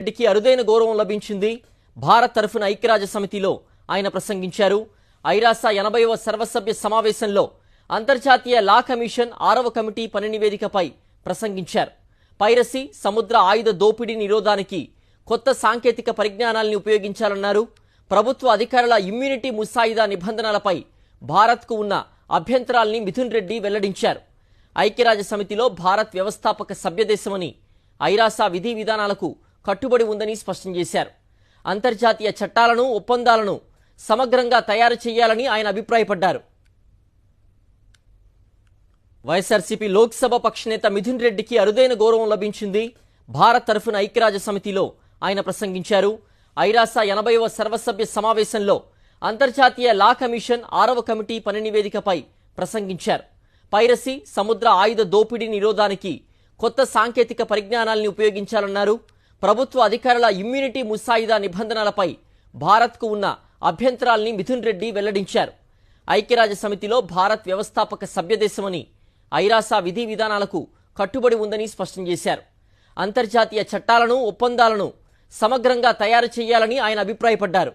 రెడ్డికి అరుదైన గౌరవం లభించింది. భారత్ తరఫున ఐక్యరాజ్య సమితిలో ఆయన ప్రసంగించారు. ఐరాస ఎనభైవ సర్వసభ్య సమావేశంలో అంతర్జాతీయ లా కమిషన్ ఆరవ కమిటీ పని నివేదికపై ప్రసంగించారు. పైరసీ సముద్ర ఆయుధ దోపిడీ నిరోధానికి కొత్త సాంకేతిక పరిజ్ఞానాల్ని ఉపయోగించాలన్నారు. ప్రభుత్వ అధికారుల ఇమ్యూనిటీ ముసాయిదా నిబంధనలపై భారత్కు ఉన్న అభ్యంతరాల్ని మిథున్ రెడ్డి వెల్లడించారు. ఐక్యరాజ్య సమితిలో భారత్ వ్యవస్థాపక సభ్యదేశమని ఐరాస విధి విధానాలకు కట్టుబడి ఉందని స్పష్టం చేశారు. అంతర్జాతీయ చట్టాలను ఒప్పందాలను సమగ్రంగా తయారు చేయాలని ఆయన అభిప్రాయపడ్డారు. వైఎస్ఆర్సీపీ లోక్సభ పక్షనేత మిథున్ రెడ్డికి అరుదైన గౌరవం లభించింది భారత్ తరఫున ఐక్యరాజ్య సమితిలో ఆయన ప్రసంగించారు. ఐరాస ఎనభైవ సర్వసభ్య సమావేశంలో అంతర్జాతీయ లా కమిషన్ ఆరవ కమిటీ పని నివేదికపై ప్రసంగించారు. పైరసీ సముద్ర ఆయుధ దోపిడీ నిరోధానికి కొత్త సాంకేతిక పరిజ్ఞానాల్ని ఉపయోగించాలన్నారు. ప్రభుత్వ అధికారుల ఇమ్యూనిటీ ముసాయిదా నిబంధనలపై భారత్కు ఉన్న అభ్యంతరాల్ని మిథున్ రెడ్డి వెల్లడించారు. ఐక్యరాజ్య సమితిలో భారత్ వ్యవస్థాపక సభ్యదేశమని ఐరాసా విధి విధానాలకు కట్టుబడి ఉందని స్పష్టం చేశారు. అంతర్జాతీయ చట్టాలను ఒప్పందాలను సమగ్రంగా తయారు చేయాలని ఆయన అభిప్రాయపడ్డారు.